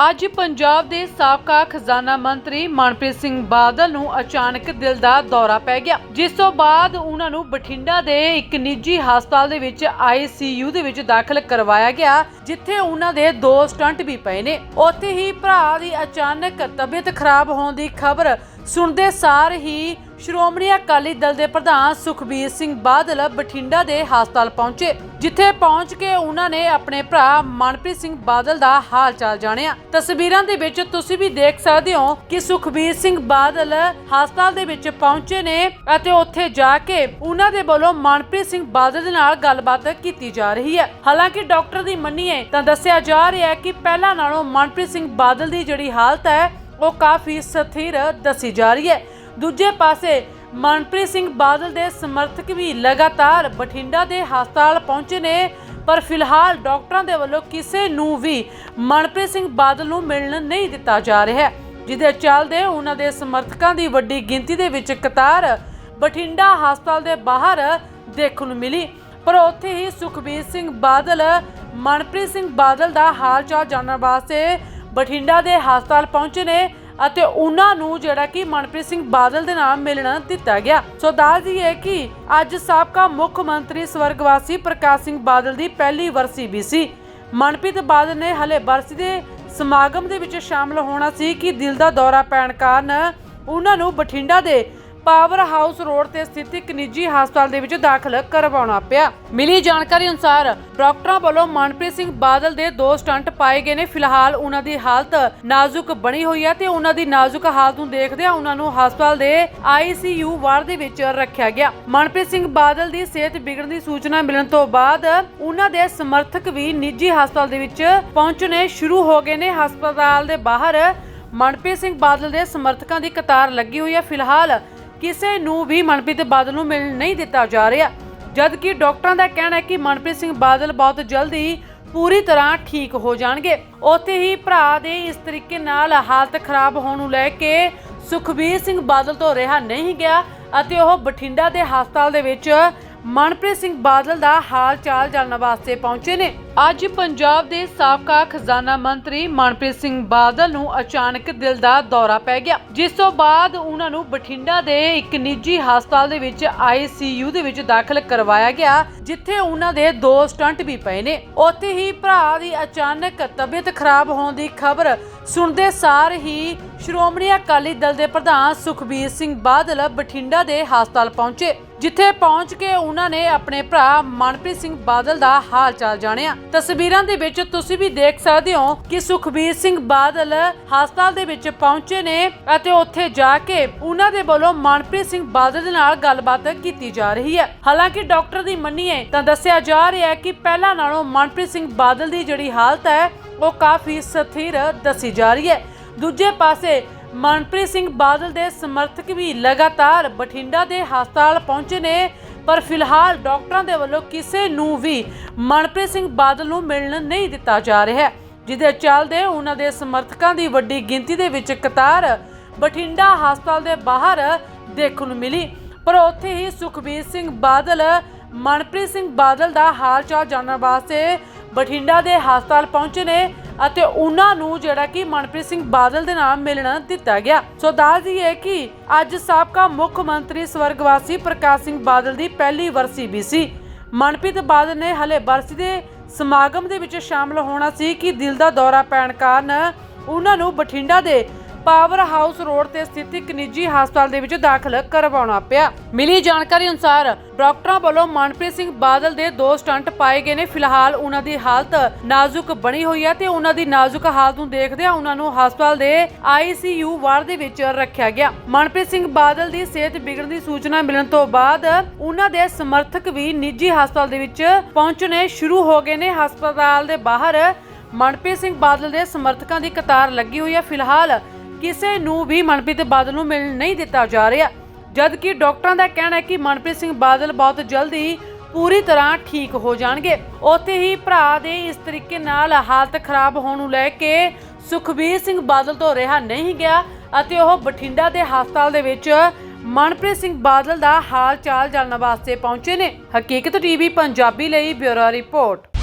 ਅੱਜ ਪੰਜਾਬ ਦੇ ਸਾਬਕਾ ਖਜ਼ਾਨਾ ਮੰਤਰੀ ਮਨਪ੍ਰੀਤ ਸਿੰਘ ਬਾਦਲ ਨੂੰ ਅਚਾਨਕ ਦਿਲ ਦਾ ਦੌਰਾ ਪੈ ਗਿਆ। ਜਿਸ ਤੋਂ ਬਾਅਦ ਉਹਨਾਂ ਨੂੰ ਬਠਿੰਡਾ ਦੇ ਇੱਕ ਨਿੱਜੀ ਹਸਪਤਾਲ ਦੇ ਵਿੱਚ ਆਈਸੀਯੂ ਦੇ ਵਿੱਚ ਦਾਖਲ ਕਰਵਾਇਆ ਗਿਆ, ਜਿੱਥੇ ਉਹਨਾਂ ਦੇ ਦੋ ਸਟੰਟ ਵੀ ਪਏ ਨੇ। ਉੱਥੇ ਹੀ ਭਰਾ ਦੀ ਅਚਾਨਕ ਤਬੀਅਤ ਖਰਾਬ ਹੋਣ ਦੀ ਖਬਰ ਸੁਣਦੇ ਸਾਰ ਹੀ ਸ਼੍ਰੋਮਣੀ ਅਕਾਲੀ ਦਲ ਦੇ ਪ੍ਰਧਾਨ ਸੁਖਬੀਰ ਸਿੰਘ ਬਾਦਲ ਬਠਿੰਡਾ ਦੇ ਹਸਪਤਾਲ ਪਹੁੰਚੇ, ਜਿੱਥੇ ਪਹੁੰਚ ਕੇ ਉਹਨਾਂ ਨੇ ਆਪਣੇ ਭਰਾ ਮਨਪ੍ਰੀਤ ਸਿੰਘ ਬਾਦਲ ਦਾ ਹਾਲ ਚਾਲ ਜਾਣਿਆ। ਤਸਵੀਰਾਂ ਦੇ ਵਿੱਚ ਤੁਸੀਂ ਵੀ ਦੇਖ ਸਕਦੇ ਹੋ ਕਿ ਸੁਖਬੀਰ ਸਿੰਘ ਬਾਦਲ ਹਸਪਤਾਲ ਦੇ ਵਿੱਚ ਪਹੁੰਚੇ ਨੇ ਅਤੇ ਉੱਥੇ ਜਾ ਕੇ ਉਹਨਾਂ ਦੇ ਵੱਲੋਂ ਮਨਪ੍ਰੀਤ ਸਿੰਘ ਬਾਦਲ ਦੇ ਨਾਲ ਗੱਲਬਾਤ ਕੀਤੀ ਜਾ ਰਹੀ ਹੈ। ਹਾਲਾਂਕਿ ਡਾਕਟਰ ਦੀ ਮੰਨੀਏ ਤਾਂ ਦੱਸਿਆ ਜਾ ਰਿਹਾ ਹੈ ਕਿ ਪਹਿਲਾਂ ਨਾਲੋਂ ਮਨਪ੍ਰੀਤ ਸਿੰਘ ਬਾਦਲ ਦੀ ਜਿਹੜੀ ਹਾਲਤ ਹੈ ਉਹ ਕਾਫੀ ਸਥਿਰ ਦੱਸੀ ਜਾ ਰਹੀ ਹੈ। ਦੂਜੇ ਪਾਸੇ, ਮਨਪ੍ਰੀਤ ਸਿੰਘ ਬਾਦਲ ਦੇ ਸਮਰਥਕ ਵੀ ਲਗਾਤਾਰ ਬਠਿੰਡਾ ਦੇ ਹਸਪਤਾਲ ਪਹੁੰਚੇ ਨੇ, ਪਰ ਫਿਲਹਾਲ ਡਾਕਟਰਾਂ ਦੇ ਵੱਲੋਂ ਕਿਸੇ ਨੂੰ ਵੀ ਮਨਪ੍ਰੀਤ ਸਿੰਘ ਬਾਦਲ ਨੂੰ ਮਿਲਣ ਨਹੀਂ ਦਿੱਤਾ ਜਾ ਰਿਹਾ। ਜਿਹਦੇ ਚੱਲਦੇ ਉਹਨਾਂ ਦੇ ਸਮਰਥਕਾਂ ਦੀ ਵੱਡੀ ਗਿਣਤੀ ਦੇ ਵਿੱਚ ਕਤਾਰ ਬਠਿੰਡਾ ਹਸਪਤਾਲ ਦੇ ਬਾਹਰ ਦੇਖਣ ਨੂੰ ਮਿਲੀ। ਪਰ ਉੱਥੇ ਹੀ ਸੁਖਬੀਰ ਸਿੰਘ ਬਾਦਲ, ਮਨਪ੍ਰੀਤ ਸਿੰਘ ਬਾਦਲ ਦਾ ਹਾਲ ਚਾਲ ਜਾਣਨ ਵਾਸਤੇ ਬਠਿੰਡਾ ਦੇ ਹਸਪਤਾਲ ਪਹੁੰਚੇ ਨੇ ਅਤੇ ਉਹਨਾਂ ਨੂੰ ਜਿਹੜਾ ਕਿ ਮਨਪ੍ਰੀਤ ਸਿੰਘ ਬਾਦਲ ਦੇ ਨਾਲ ਮਿਲਣ ਦਿੱਤਾ ਗਿਆ। ਸੋ ਦੱਸ ਦਈਏ ਕਿ ਅੱਜ ਸਾਬਕਾ ਮੁੱਖ ਮੰਤਰੀ ਸਵਰਗਵਾਸੀ ਪ੍ਰਕਾਸ਼ ਸਿੰਘ ਬਾਦਲ ਦੀ ਪਹਿਲੀ ਵਰਸੀ ਵੀ ਸੀ। ਮਨਪ੍ਰੀਤ ਬਾਦਲ ਨੇ ਹਲੇ ਬਰਸੀ ਦੇ ਸਮਾਗਮ ਦੇ ਵਿੱਚ ਸ਼ਾਮਲ ਹੋਣਾ ਸੀ ਕਿ ਦਿਲ ਦਾ ਦੌਰਾ ਪੈਣ ਕਾਰਨ ਉਹਨਾਂ ਨੂੰ ਬਠਿੰਡਾ ਦੇ ਪਾਵਰ ਹਾਊਸ ਰੋਡ ਤੇ ਸਥਿਤ ਇੱਕ ਨਿੱਜੀ ਹਸਪਤਾਲ ਦੇ ਵਿੱਚ ਦਾਖਲ ਕਰਵਾਉਣਾ ਪਿਆ। ਮਿਲੀ ਜਾਣਕਾਰੀ ਅਨੁਸਾਰ ਡਾਕਟਰਾਂ ਵੱਲੋਂ ਮਨਪ੍ਰੀਤ ਸਿੰਘ ਬਾਦਲ ਦੇ ਦੋ ਸਟੰਟ ਪਾਏ ਗਏ ਨੇ। ਫਿਲਹਾਲ ਉਹਨਾਂ ਦੀ ਹਾਲਤ ਨਾਜ਼ੁਕ ਬਣੀ ਹੋਈ ਹੈ ਤੇ ਉਹਨਾਂ ਦੀ ਨਾਜ਼ੁਕ ਹਾਲਤ ਨੂੰ ਦੇਖਦਿਆਂ ਉਹਨਾਂ ਨੂੰ ਹਸਪਤਾਲ ਦੇ ਆਈਸੀਯੂ ਵਾਰਡ ਦੇ ਵਿੱਚ ਰੱਖਿਆ ਗਿਆ। ਮਨਪ੍ਰੀਤ ਸਿੰਘ ਬਾਦਲ ਦੀ ਸਿਹਤ ਵਿਗੜਨ ਦੀ ਸੂਚਨਾ ਮਿਲਣ ਤੋਂ ਬਾਅਦ ਉਹਨਾਂ ਦੇ ਸਮਰਥਕ ਵੀ ਨਿੱਜੀ ਹਸਪਤਾਲ ਦੇ ਵਿੱਚ ਪਹੁੰਚਣੇ ਸ਼ੁਰੂ ਹੋ ਗਏ ਨੇ। ਹਸਪਤਾਲ ਦੇ ਬਾਹਰ ਮਨਪ੍ਰੀਤ ਸਿੰਘ ਬਾਦਲ ਦੇ ਸਮਰਥਕਾਂ ਦੀ ਕਤਾਰ ਲੱਗੀ ਹੋਈ ਹੈ। ਫਿਲਹਾਲ ਕਿਸੇ ਨੂੰ ਵੀ ਮਨਪ੍ਰੀਤ ਬਾਦਲ ਨੂੰ ਮਿਲਣ ਨਹੀਂ ਦਿੱਤਾ ਜਾ ਰਿਹਾ। ਜਦਕਿ ਡਾਕਟਰਾਂ ਦਾ ਕਹਿਣਾ ਹੈ ਕਿ ਮਨਪ੍ਰੀਤ ਸਿੰਘ ਬਾਦਲ ਬਹੁਤ ਜਲਦੀ ਪੂਰੀ ਤਰ੍ਹਾਂ ਠੀਕ ਹੋ ਜਾਣਗੇ। ਉੱਥੇ ਹੀ ਭਰਾ ਦੇ ਇਸ ਤਰੀਕੇ ਨਾਲ ਹਾਲਤ ਖਰਾਬ ਹੋਣ ਨੂੰ ਲੈ ਕੇ ਸੁਖਬੀਰ ਸਿੰਘ ਬਾਦਲ ਤੋਂ ਰਿਹਾ ਨਹੀਂ ਗਿਆ ਅਤੇ ਉਹ ਬਠਿੰਡਾ ਦੇ ਹਸਪਤਾਲ ਦੇ ਵਿੱਚ ਮਨਪ੍ਰੀਤ ਸਿੰਘ ਬਾਦਲ ਦਾ ਹਾਲ ਚਾਲ ਜਾਣਨ ਵਾਸਤੇ ਪਹੁੰਚੇ ਨੇ। ਅੱਜ ਪੰਜਾਬ ਦੇ ਸਾਬਕਾ ਖਜ਼ਾਨਾ ਮੰਤਰੀ ਮਨਪ੍ਰੀਤ ਸਿੰਘ ਬਾਦਲ ਨੂੰ ਅਚਾਨਕ ਦਿਲ ਦਾ ਦੌਰਾ ਪੈ ਗਿਆ। ਜਿਸ ਤੋਂ ਬਾਅਦ ਉਹਨਾਂ ਨੂੰ ਬਠਿੰਡਾ ਦੇ ਇੱਕ ਨਿੱਜੀ ਹਸਪਤਾਲ ਦੇ ਵਿੱਚ ਆਈਸੀਯੂ ਦੇ ਵਿੱਚ ਦਾਖਲ ਕਰਵਾਇਆ ਗਿਆ, ਜਿੱਥੇ ਉਹਨਾਂ ਦੇ ਦੋ ਸਟੰਟ ਵੀ ਪਏ ਨੇ। ਉੱਥੇ ਹੀ ਭਰਾ ਦੀ ਅਚਾਨਕ ਤਬੀਅਤ ਖਰਾਬ ਹੋਣ ਦੀ ਖਬਰ ਸੁਣਦੇ ਸਾਰ ਹੀ ਸ਼੍ਰੋਮਣੀ ਅਕਾਲੀ ਦਲ ਦੇ ਪ੍ਰਧਾਨ ਸੁਖਬੀਰ ਸਿੰਘ ਬਾਦਲ ਬਠਿੰਡਾ ਦੇ ਹਸਪਤਾਲ ਪਹੁੰਚੇ। ਜਿੱਥੇ ਪਹੁੰਚ ਕੇ ਉਹਨਾਂ ਨੇ ਆਪਣੇ ਭਰਾ ਮਨਪ੍ਰੀਤ ਸਿੰਘ ਬਾਦਲ ਦਾ ਹਾਲ ਚਾਲ ਜਾਣਿਆ। ਤਸਵੀਰਾਂ ਦੇ ਵਿੱਚ ਤੁਸੀਂ ਵੀ ਦੇਖ ਸਕਦੇ ਹੋ ਕਿ ਸੁਖਬੀਰ ਸਿੰਘ ਬਾਦਲ ਹਸਪਤਾਲ ਦੇ ਵਿੱਚ ਪਹੁੰਚੇ ਨੇ ਅਤੇ ਉੱਥੇ ਜਾ ਕੇ ਉਹਨਾਂ ਦੇ ਵੱਲੋਂ ਮਨਪ੍ਰੀਤ ਸਿੰਘ ਬਾਦਲ ਦੇ ਨਾਲ ਗੱਲਬਾਤ ਕੀਤੀ ਜਾ ਰਹੀ ਹੈ। ਹਾਲਾਂਕਿ ਡਾਕਟਰ ਦੀ ਮੰਨੀਏ ਤਾਂ ਦੱਸਿਆ ਜਾ ਰਿਹਾ ਹੈ ਕਿ ਪਹਿਲਾਂ ਨਾਲੋਂ ਮਨਪ੍ਰੀਤ ਸਿੰਘ ਬਾਦਲ ਦੀ ਜਿਹੜੀ ਹਾਲਤ ਹੈ, ਉਹ ਕਾਫੀ ਸਥਿਰ ਦੱਸੀ ਜਾ ਰਹੀ ਹੈ। ਦੂਜੇ ਪਾਸੇ ਮਨਪ੍ਰੀਤ ਸਿੰਘ ਬਾਦਲ ਦੇ ਸਮਰਥਕ ਵੀ ਲਗਾਤਾਰ ਬਠਿੰਡਾ ਦੇ ਹਸਪਤਾਲ ਪਹੁੰਚੇ ਨੇ, ਪਰ ਫਿਲਹਾਲ ਡਾਕਟਰਾਂ ਦੇ ਵੱਲੋਂ ਕਿਸੇ ਨੂੰ ਵੀ ਮਨਪ੍ਰੀਤ ਸਿੰਘ ਬਾਦਲ ਨੂੰ ਮਿਲਣ ਨਹੀਂ ਦਿੱਤਾ ਜਾ ਰਿਹਾ। ਜਿਹਦੇ ਚੱਲਦੇ ਉਹਨਾਂ ਦੇ ਸਮਰਥਕਾਂ ਦੀ ਵੱਡੀ ਗਿਣਤੀ ਦੇ ਵਿੱਚ ਕਤਾਰ ਬਠਿੰਡਾ ਹਸਪਤਾਲ ਦੇ ਬਾਹਰ ਦੇਖਣ ਨੂੰ ਮਿਲੀ। ਪਰ ਉੱਥੇ ਹੀ ਸੁਖਬੀਰ ਸਿੰਘ ਬਾਦਲ, ਮਨਪ੍ਰੀਤ ਸਿੰਘ ਬਾਦਲ ਦਾ ਹਾਲ ਚਾਲ ਜਾਣਨ ਵਾਸਤੇ ਬਠਿੰਡਾ ਦੇ ਹਸਪਤਾਲ ਪਹੁੰਚੇ ਨੇ। ਅਤੇ ਉਹਨਾਂ ਨੂੰ ਜਿਹੜਾ ਕਿ ਮਨਪ੍ਰੀਤ ਸਿੰਘ ਬਾਦਲ ਦੇ ਨਾਲ ਮਿਲਣ ਦਿੱਤਾ ਗਿਆ। ਸੋ ਦੱਸ ਦਈਏ ਕਿ ਅੱਜ ਸਾਬਕਾ ਮੁੱਖ ਮੰਤਰੀ ਸਵਰਗਵਾਸੀ ਪ੍ਰਕਾਸ਼ ਸਿੰਘ ਬਾਦਲ ਦੀ ਪਹਿਲੀ ਵਰਸੀ ਵੀ ਸੀ। ਮਨਪ੍ਰੀਤ ਬਾਦਲ ਨੇ ਹਲੇ ਬਰਸੀ ਦੇ ਸਮਾਗਮ ਦੇ ਵਿੱਚ ਸ਼ਾਮਲ ਹੋਣਾ ਸੀ ਕਿ ਦਿਲ ਦਾ ਦੌਰਾ ਪੈਣ ਕਾਰਨ ਉਹਨਾਂ ਨੂੰ ਬਠਿੰਡਾ ਦੇ ਪਾਵਰ ਹਾਊਸ ਰੋਡ ਤੇ ਸਥਿਤ ਇੱਕ ਨਿੱਜੀ ਹਸਪਤਾਲ ਦੇ ਵਿੱਚ ਦਾਖਲ ਕਰਵਾਉਣਾ ਪਿਆ। ਮਿਲੀ ਜਾਣਕਾਰੀ ਅਨੁਸਾਰ ਡਾਕਟਰਾਂ ਵੱਲੋਂ ਮਨਪ੍ਰੀਤ ਸਿੰਘ ਬਾਦਲ ਦੇ ਦੋ ਸਟੰਟ ਪਾਏ ਗਏ ਨੇ। ਫਿਲਹਾਲ ਉਹਨਾਂ ਦੀ ਹਾਲਤ ਨਾਜ਼ੁਕ ਬਣੀ ਹੋਈ ਹੈ ਤੇ ਉਹਨਾਂ ਦੀ ਨਾਜ਼ੁਕ ਹਾਲਤ ਨੂੰ ਦੇਖਦਿਆਂ ਉਹਨਾਂ ਨੂੰ ਹਸਪਤਾਲ ਦੇ ਆਈਸੀਯੂ ਵਾਰਡ ਦੇ ਵਿੱਚ ਰੱਖਿਆ ਗਿਆ। ਮਨਪ੍ਰੀਤ ਸਿੰਘ ਬਾਦਲ ਦੀ ਸਿਹਤ ਵਿਗੜਨ ਦੀ ਸੂਚਨਾ ਮਿਲਣ ਤੋਂ ਬਾਅਦ ਉਹਨਾਂ ਦੇ ਸਮਰਥਕ ਵੀ ਨਿੱਜੀ ਹਸਪਤਾਲ ਦੇ ਵਿੱਚ ਪਹੁੰਚਣੇ ਸ਼ੁਰੂ ਹੋ ਗਏ ਨੇ। ਹਸਪਤਾਲ ਦੇ ਬਾਹਰ ਮਨਪ੍ਰੀਤ ਸਿੰਘ ਬਾਦਲ ਦੇ ਸਮਰਥਕਾਂ ਦੀ ਕਤਾਰ ਲੱਗੀ ਹੋਈ ਹੈ। ਫਿਲਹਾਲ ਕਿਸੇ ਨੂੰ ਵੀ ਮਨਪ੍ਰੀਤ ਬਾਦਲ ਨੂੰ ਮਿਲਣ ਨਹੀਂ ਦਿੱਤਾ ਜਾ ਰਿਹਾ। ਜਦਕਿ ਡਾਕਟਰਾਂ ਦਾ ਕਹਿਣਾ ਹੈ ਕਿ ਮਨਪ੍ਰੀਤ ਸਿੰਘ ਬਾਦਲ ਬਹੁਤ ਜਲਦੀ ਪੂਰੀ ਤਰ੍ਹਾਂ ਠੀਕ ਹੋ ਜਾਣਗੇ। ਉੱਥੇ ਹੀ ਭਰਾ ਦੇ ਇਸ ਤਰੀਕੇ ਨਾਲ ਹਾਲਤ ਖਰਾਬ ਹੋਣ ਨੂੰ ਲੈ ਕੇ ਸੁਖਬੀਰ ਸਿੰਘ ਬਾਦਲ ਤੋਂ ਰਿਹਾ ਨਹੀਂ ਗਿਆ ਅਤੇ ਉਹ ਬਠਿੰਡਾ ਦੇ ਹਸਪਤਾਲ ਦੇ ਵਿੱਚ ਮਨਪ੍ਰੀਤ ਸਿੰਘ ਬਾਦਲ ਦਾ ਹਾਲ ਚਾਲ ਜਾਣਨ ਵਾਸਤੇ ਪਹੁੰਚੇ ਨੇ। ਹਕੀਕਤ ਟੀਵੀ, ਪੰਜਾਬੀ ਲਈ ਬਿਊਰੋ ਰਿਪੋਰਟ।